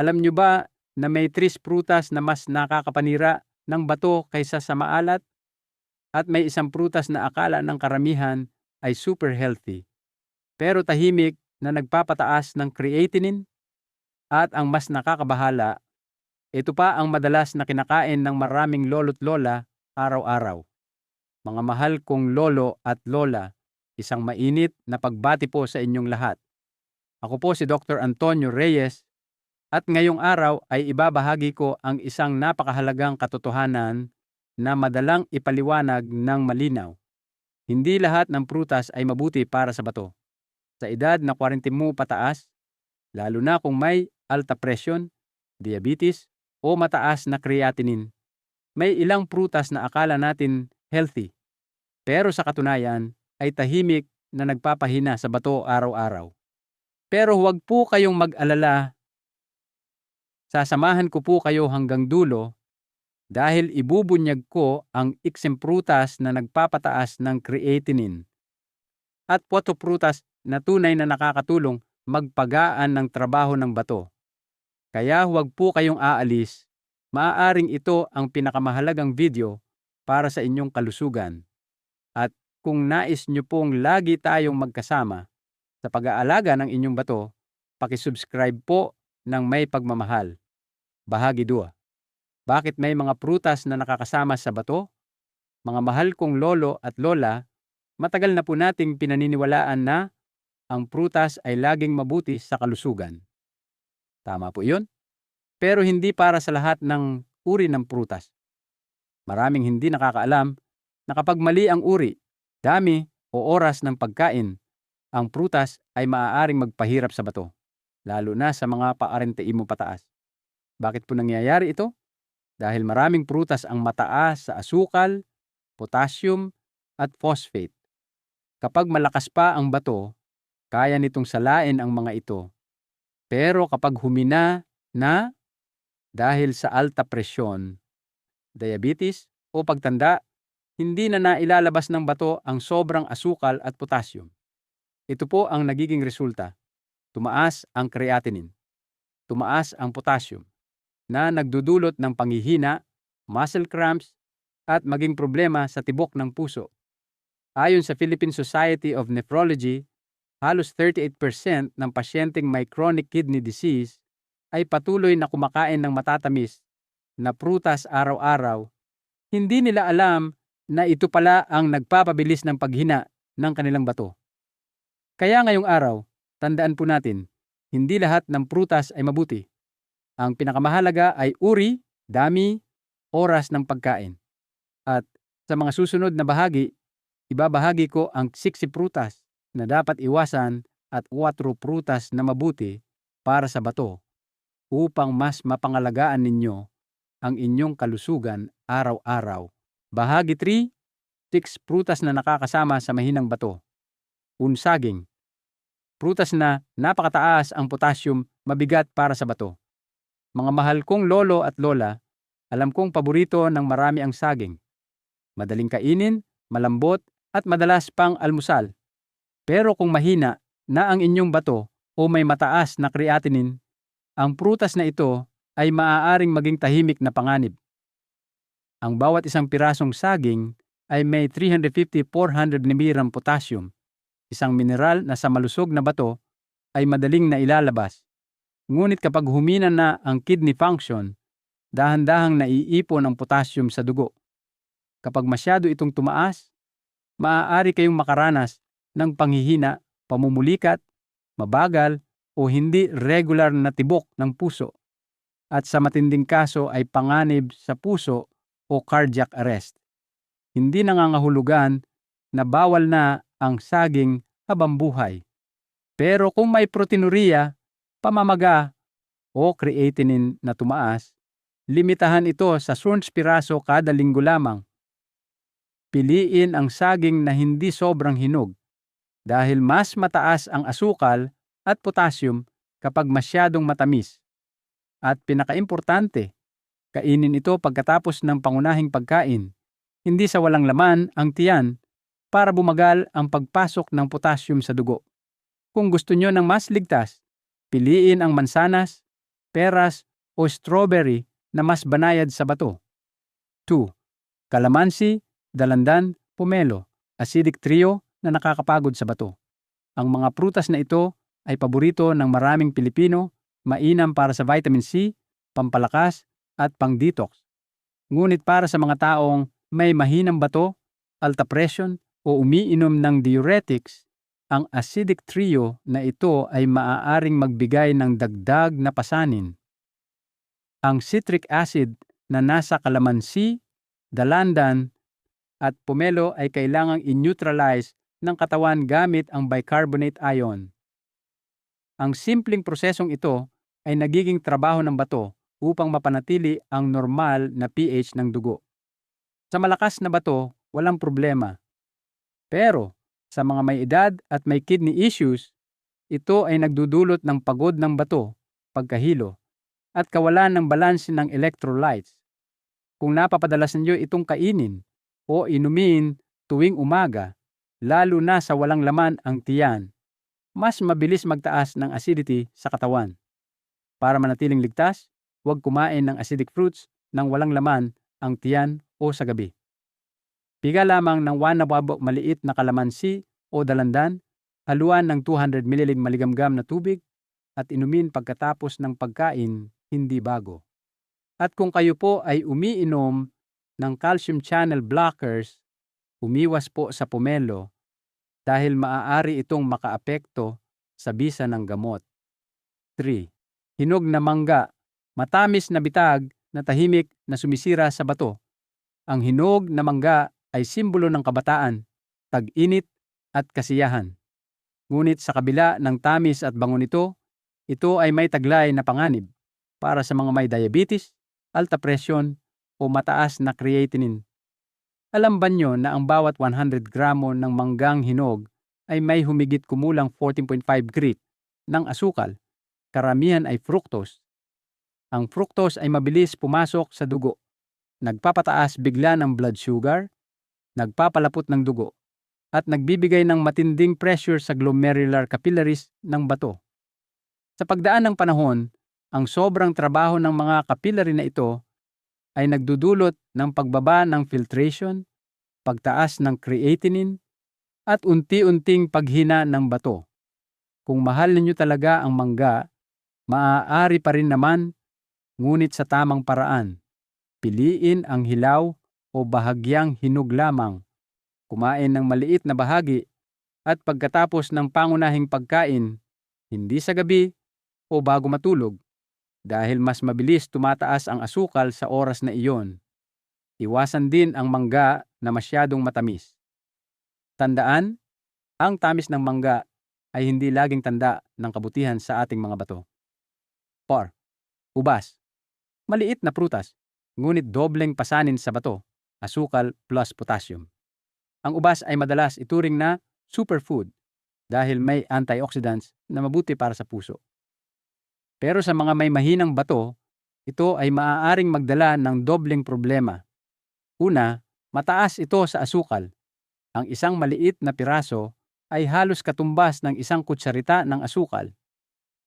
Alam nyo ba na may tris prutas na mas nakakapanira ng bato kaysa sa maalat? At may isang prutas na akala ng karamihan ay super healthy. Pero tahimik na nagpapataas ng creatinine? At ang mas nakakabahala, ito pa ang madalas na kinakain ng maraming lolo't lola araw-araw. Mga mahal kong lolo at lola, isang mainit na pagbati po sa inyong lahat. Ako po si Dr. Antonio Reyes at ngayong araw ay ibabahagi ko ang isang napakahalagang katotohanan na madalang ipaliwanag ng malinaw. Hindi lahat ng prutas ay mabuti para sa bato. Sa edad na 40 mo pataas, lalo na kung may alta presyon, diabetes, o mataas na creatinine, may ilang prutas na akala natin healthy. Pero sa katunayan ay tahimik na nagpapahina sa bato araw-araw. Pero huwag po kayong mag-alala. Sasamahan ko po kayo hanggang dulo dahil ibubunyag ko ang iksem prutas na nagpapataas ng creatinine at prutas na tunay na nakakatulong magpagaan ng trabaho ng bato. Kaya huwag po kayong aalis. Maaaring ito ang pinakamahalagang video para sa inyong kalusugan. At kung nais nyo pong lagi tayong magkasama sa pag-aalaga ng inyong bato, pakisubscribe po ng may pagmamahal. Bahagi 2. Bakit may mga prutas na nakakasama sa bato? Mga mahal kong lolo at lola, matagal na po nating pinaniniwalaan na ang prutas ay laging mabuti sa kalusugan. Tama po iyon. Pero hindi para sa lahat ng uri ng prutas. Maraming hindi nakakaalam na kapag mali ang uri, dami o oras ng pagkain, ang prutas ay maaaring magpahirap sa bato, lalo na sa mga paarenteimo pataas. Bakit po nangyayari ito? Dahil maraming prutas ang mataas sa asukal, potassium, at phosphate. Kapag malakas pa ang bato, kaya nitong salain ang mga ito pero kapag humina na dahil sa alta presyon, diabetes o pagtanda, hindi na nailalabas ng bato ang sobrang asukal at potassium. Ito po ang nagiging resulta. Tumaas ang creatinine. Tumaas ang potassium na nagdudulot ng panghihina, muscle cramps, at maging problema sa tibok ng puso. Ayon sa Philippine Society of Nephrology, halos 38% ng pasyenteng may chronic kidney disease ay patuloy na kumakain ng matatamis na prutas araw-araw. Hindi nila alam na ito pala ang nagpapabilis ng paghina ng kanilang bato. Kaya ngayong araw, tandaan po natin, hindi lahat ng prutas ay mabuti. Ang pinakamahalaga ay uri, dami, oras ng pagkain. At sa mga susunod na bahagi, ibabahagi ko ang 60 prutas na dapat iwasan at 4 prutas na mabuti para sa bato upang mas mapangalagaan ninyo ang inyong kalusugan araw-araw. Bahagi 3, 6 prutas na nakakasama sa mahinang bato. Unsaging. Prutas na napakataas ang potassium mabigat para sa bato. Mga mahal kong lolo at lola, alam kong paborito ng marami ang saging. Madaling kainin, malambot, at madalas pang almusal. Pero kung mahina na ang inyong bato o may mataas na creatinine, ang prutas na ito ay maaaring maging tahimik na panganib. Ang bawat isang pirasong saging ay may 350-400 mg potassium, isang mineral na sa malusog na bato ay madaling na ilalabas. Ngunit kapag humina na ang kidney function, dahan-dahang naiipon ang potassium sa dugo. Kapag masyado itong tumaas, maaari kayong makaranas ng panghihina, pamumulikat, mabagal o hindi regular na tibok ng puso at sa matinding kaso ay panganib sa puso o cardiac arrest. Hindi nangangahulugan na bawal na ang saging habang buhay. Pero kung may proteinuria, pamamaga o creatinine na tumaas, limitahan ito sa sunds piraso kada linggo lamang. Piliin ang saging na hindi sobrang hinog dahil mas mataas ang asukal at potassium kapag masyadong matamis. At pinakaimportante, kainin ito pagkatapos ng pangunahing pagkain, hindi sa walang laman ang tiyan para bumagal ang pagpasok ng potassium sa dugo. Kung gusto nyo ng mas ligtas, piliin ang mansanas, peras o strawberry na mas banayad sa bato. 2. Kalamansi, dalandan, pomelo, acidic trio na nakakapagod sa bato. Ang mga prutas na ito ay paborito ng maraming Pilipino, mainam para sa vitamin C, pampalakas, at pang-detox. Ngunit para sa mga taong may mahinang bato, alta presyon, o umiinom ng diuretics, ang acidic trio na ito ay maaaring magbigay ng dagdag na pasanin. Ang citric acid na nasa kalamansi, dalandan, at pomelo ay kailangang in-neutralize ng katawan gamit ang bicarbonate ion. Ang simpleng prosesong ito ay nagiging trabaho ng bato upang mapanatili ang normal na pH ng dugo. Sa malakas na bato, walang problema. Pero sa mga may edad at may kidney issues, ito ay nagdudulot ng pagod ng bato, pagkahilo, at kawalan ng balanse ng electrolytes. Kung napapadalas ninyo itong kainin o inumin tuwing umaga, lalo na sa walang laman ang tiyan, mas mabilis magtaas ng acidity sa katawan. Para manatiling ligtas, huwag kumain ng acidic fruits nang walang laman ang tiyan o sa gabi. Piga lamang ng 1 na maliit na kalamansi o dalandan, haluan ng 200 ml maligamgam na tubig at inumin pagkatapos ng pagkain hindi bago. At kung kayo po ay umiinom ng calcium channel blockers, umiwas po sa pomelo dahil maaari itong makaapekto sa bisa ng gamot. 3. Hinog na mangga, matamis na bitag na tahimik na sumisira sa bato. Ang hinog na mangga ay simbolo ng kabataan, tag-init at kasiyahan. Ngunit sa kabila ng tamis at bango nito, ito ay may taglay na panganib para sa mga may diabetes, alta presyon o mataas na creatinine. Alam ba nyo na ang bawat 100 gramo ng manggang hinog ay may humigit kumulang 14.5 grit ng asukal. Karamihan ay fructose. Ang fructose ay mabilis pumasok sa dugo. Nagpapataas bigla ng blood sugar, nagpapalapot ng dugo, at nagbibigay ng matinding pressure sa glomerular capillaries ng bato. Sa pagdaan ng panahon, ang sobrang trabaho ng mga capillary na ito ay nagdudulot ng pagbaba ng filtration, pagtaas ng creatinine, at unti-unting paghina ng bato. Kung mahal ninyo talaga ang mangga, maaari pa rin naman, ngunit sa tamang paraan. Piliin ang hilaw o bahagyang hinog lamang. Kumain ng maliit na bahagi at pagkatapos ng pangunahing pagkain, hindi sa gabi o bago matulog, dahil mas mabilis tumataas ang asukal sa oras na iyon. Iwasan din ang mangga na masyadong matamis. Tandaan, ang tamis ng mangga ay hindi laging tanda ng kabutihan sa ating mga bato. 4. Ubas. Maliit na prutas, ngunit dobleng pasanin sa bato, asukal plus potassium. Ang ubas ay madalas ituring na superfood dahil may antioxidants na mabuti para sa puso. Pero sa mga may mahinang bato, ito ay maaaring magdala ng dobleng problema. Una, mataas ito sa asukal. Ang isang maliit na piraso ay halos katumbas ng isang kutsarita ng asukal.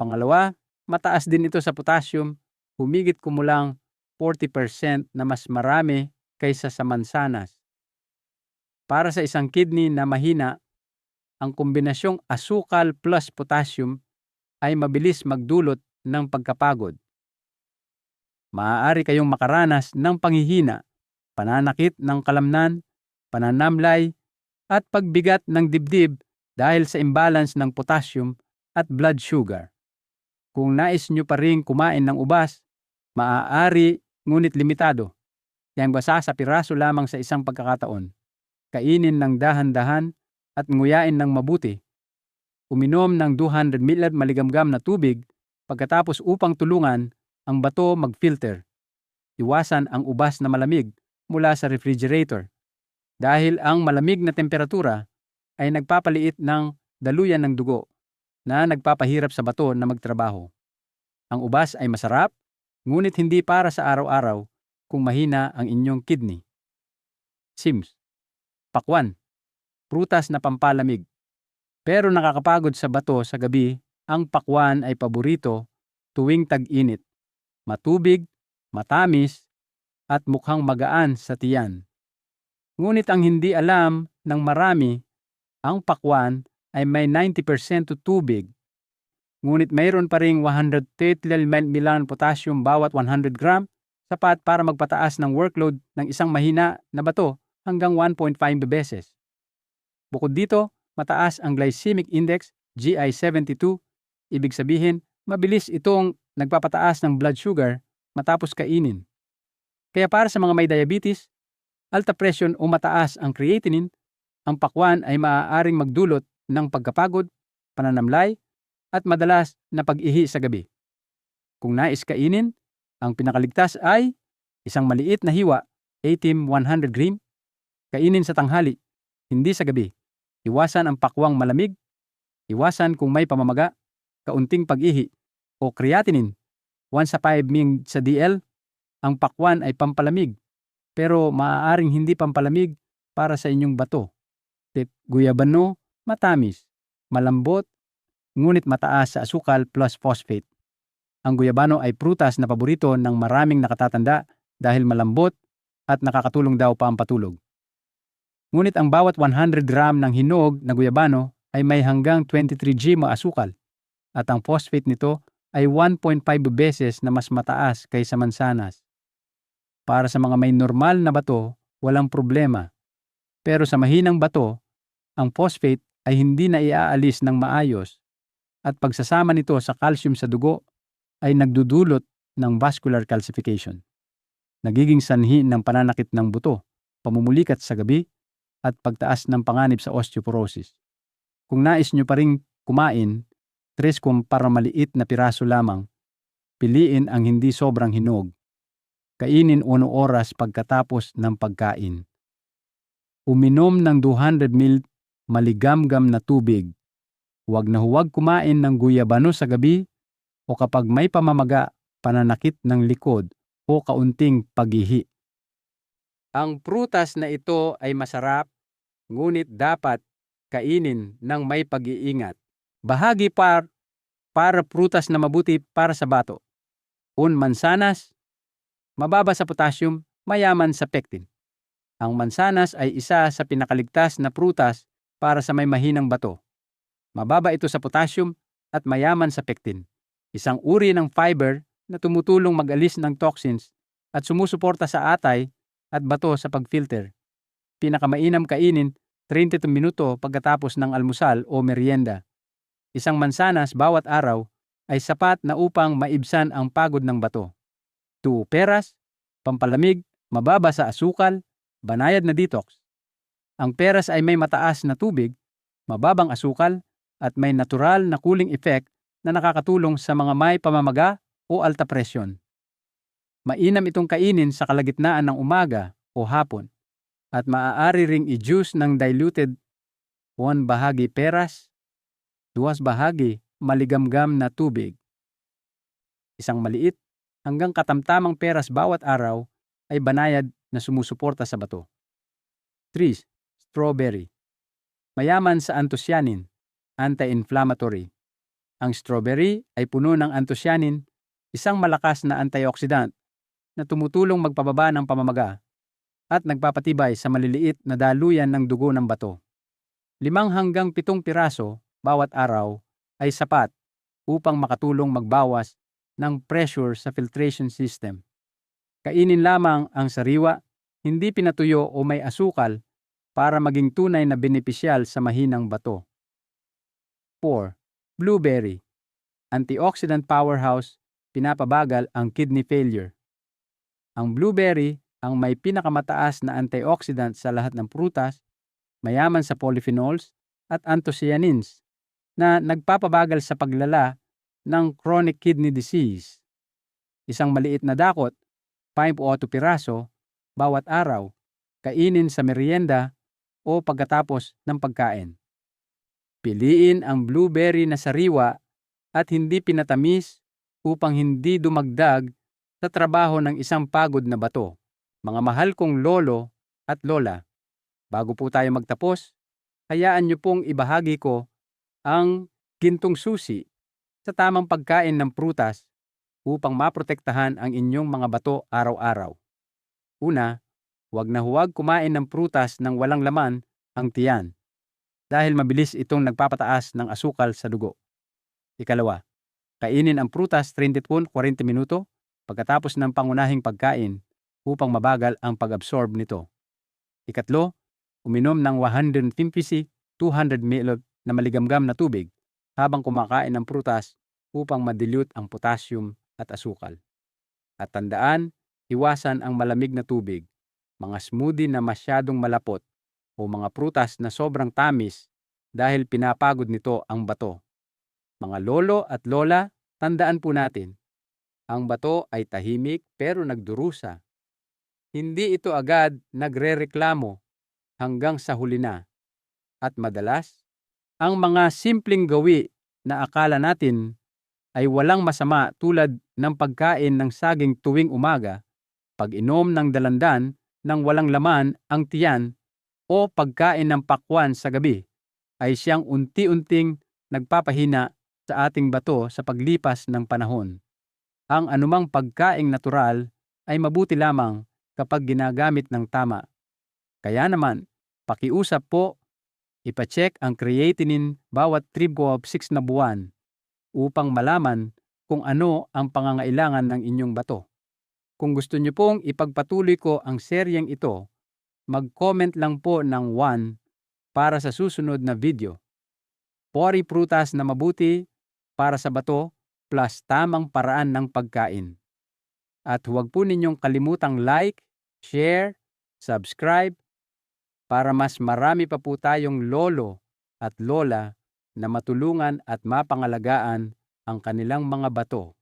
Pangalawa, mataas din ito sa potassium, humigit kumulang 40% na mas marami kaysa sa mansanas. Para sa isang kidney na mahina, ang kombinasyong asukal plus potassium ay mabilis magdulot ng pagkapagod. Maaari kayong makaranas ng panghihina, pananakit ng kalamnan, pananamlay, at pagbigat ng dibdib dahil sa imbalance ng potassium at blood sugar. Kung nais nyo pa rin kumain ng ubas, maaari ngunit limitado. Yang basa sa piraso lamang sa isang pagkakataon. Kainin ng dahan-dahan at nguyain ng mabuti. Uminom ng 200 ml maligamgam na tubig Pagkatapos upang tulungan ang bato mag-filter, iwasan ang ubas na malamig mula sa refrigerator dahil ang malamig na temperatura ay nagpapaliit ng daluyan ng dugo na nagpapahirap sa bato na magtrabaho. Ang ubas ay masarap, ngunit hindi para sa araw-araw kung mahina ang inyong kidney. Sims. Pakwan. Prutas na pampalamig. Pero nakakapagod sa bato sa gabi ang pakwan ay paborito tuwing tag-init. matubig, matamis, at mukhang magaan sa tiyan. Ngunit ang hindi alam ng marami, ang pakwan ay may 90% tubig. Ngunit mayroon pa ring 130 milan potassium bawat 100 gram, sapat para magpataas ng workload ng isang mahina na bato hanggang 1.5 beses. Bukod dito, mataas ang glycemic index GI72, ibig sabihin mabilis itong nagpapataas ng blood sugar matapos kainin. Kaya para sa mga may diabetes, alta presyon o mataas ang creatinine, ang pakwan ay maaaring magdulot ng pagkapagod, pananamlay, at madalas na pag-ihi sa gabi. Kung nais kainin, ang pinakaligtas ay isang maliit na hiwa, ATIM 100 gram, kainin sa tanghali, hindi sa gabi. Iwasan ang pakwang malamig, iwasan kung may pamamaga, kaunting pag-ihi, o creatinine. 1 sa 5 mg sa DL, ang pakwan ay pampalamig, pero maaaring hindi pampalamig para sa inyong bato. Tip guyabano, matamis, malambot, ngunit mataas sa asukal plus phosphate. Ang guyabano ay prutas na paborito ng maraming nakatatanda dahil malambot at nakakatulong daw pa ang patulog. Ngunit ang bawat 100 gram ng hinog na guyabano ay may hanggang 23 g asukal at ang phosphate nito ay 1.5 beses na mas mataas kaysa mansanas. Para sa mga may normal na bato, walang problema. Pero sa mahinang bato, ang phosphate ay hindi na iaalis ng maayos at pagsasama nito sa calcium sa dugo ay nagdudulot ng vascular calcification. Nagiging sanhi ng pananakit ng buto, pamumulikat sa gabi, at pagtaas ng panganib sa osteoporosis. Kung nais nyo pa rin kumain, tres kung para maliit na piraso lamang, piliin ang hindi sobrang hinog. Kainin uno oras pagkatapos ng pagkain. Uminom ng 200 ml maligamgam na tubig. Huwag na huwag kumain ng guyabano sa gabi o kapag may pamamaga, pananakit ng likod o kaunting paghihi. Ang prutas na ito ay masarap, ngunit dapat kainin ng may pag-iingat. Bahagi par para prutas na mabuti para sa bato. Un mansanas, mababa sa potassium, mayaman sa pectin. Ang mansanas ay isa sa pinakaligtas na prutas para sa may mahinang bato. Mababa ito sa potassium at mayaman sa pectin isang uri ng fiber na tumutulong mag-alis ng toxins at sumusuporta sa atay at bato sa pagfilter. Pinakamainam kainin 32 minuto pagkatapos ng almusal o merienda. Isang mansanas bawat araw ay sapat na upang maibsan ang pagod ng bato. 2 peras, pampalamig, mababa sa asukal, banayad na detox. Ang peras ay may mataas na tubig, mababang asukal, at may natural na cooling effect na nakakatulong sa mga may pamamaga o alta presyon. Mainam itong kainin sa kalagitnaan ng umaga o hapon at maaari ring i-juice ng diluted 1 bahagi peras, 2 bahagi maligamgam na tubig. Isang maliit hanggang katamtamang peras bawat araw ay banayad na sumusuporta sa bato. 3. Strawberry. Mayaman sa anthocyanin, anti-inflammatory, ang strawberry ay puno ng anthocyanin, isang malakas na antioxidant na tumutulong magpababa ng pamamaga at nagpapatibay sa maliliit na daluyan ng dugo ng bato. Limang hanggang pitong piraso bawat araw ay sapat upang makatulong magbawas ng pressure sa filtration system. Kainin lamang ang sariwa, hindi pinatuyo o may asukal para maging tunay na benepisyal sa mahinang bato. 4. Blueberry. Antioxidant powerhouse, pinapabagal ang kidney failure. Ang blueberry ang may pinakamataas na antioxidant sa lahat ng prutas, mayaman sa polyphenols at anthocyanins na nagpapabagal sa paglala ng chronic kidney disease. Isang maliit na dakot, 5 o 8 piraso, bawat araw, kainin sa merienda o pagkatapos ng pagkain. Piliin ang blueberry na sariwa at hindi pinatamis upang hindi dumagdag sa trabaho ng isang pagod na bato. Mga mahal kong lolo at lola, bago po tayo magtapos, hayaan niyo pong ibahagi ko ang gintong susi sa tamang pagkain ng prutas upang maprotektahan ang inyong mga bato araw-araw. Una, huwag na huwag kumain ng prutas ng walang laman ang tiyan dahil mabilis itong nagpapataas ng asukal sa dugo. Ikalawa, kainin ang prutas 30-40 minuto pagkatapos ng pangunahing pagkain upang mabagal ang pag-absorb nito. Ikatlo, uminom ng 150 200 ml na maligamgam na tubig habang kumakain ng prutas upang madilute ang potassium at asukal. At tandaan, iwasan ang malamig na tubig, mga smoothie na masyadong malapot o mga prutas na sobrang tamis dahil pinapagod nito ang bato. Mga lolo at lola, tandaan po natin, ang bato ay tahimik pero nagdurusa. Hindi ito agad nagrereklamo hanggang sa huli na. At madalas, ang mga simpleng gawi na akala natin ay walang masama tulad ng pagkain ng saging tuwing umaga, pag-inom ng dalandan ng walang laman ang tiyan o pagkain ng pakwan sa gabi ay siyang unti-unting nagpapahina sa ating bato sa paglipas ng panahon. Ang anumang pagkaing natural ay mabuti lamang kapag ginagamit ng tama. Kaya naman, pakiusap po, ipacheck ang creatinine bawat tribo of 6 na buwan upang malaman kung ano ang pangangailangan ng inyong bato. Kung gusto niyo pong ipagpatuloy ko ang seryeng ito, mag-comment lang po ng 1 para sa susunod na video. Pori prutas na mabuti para sa bato plus tamang paraan ng pagkain. At huwag po ninyong kalimutang like, share, subscribe para mas marami pa po tayong lolo at lola na matulungan at mapangalagaan ang kanilang mga bato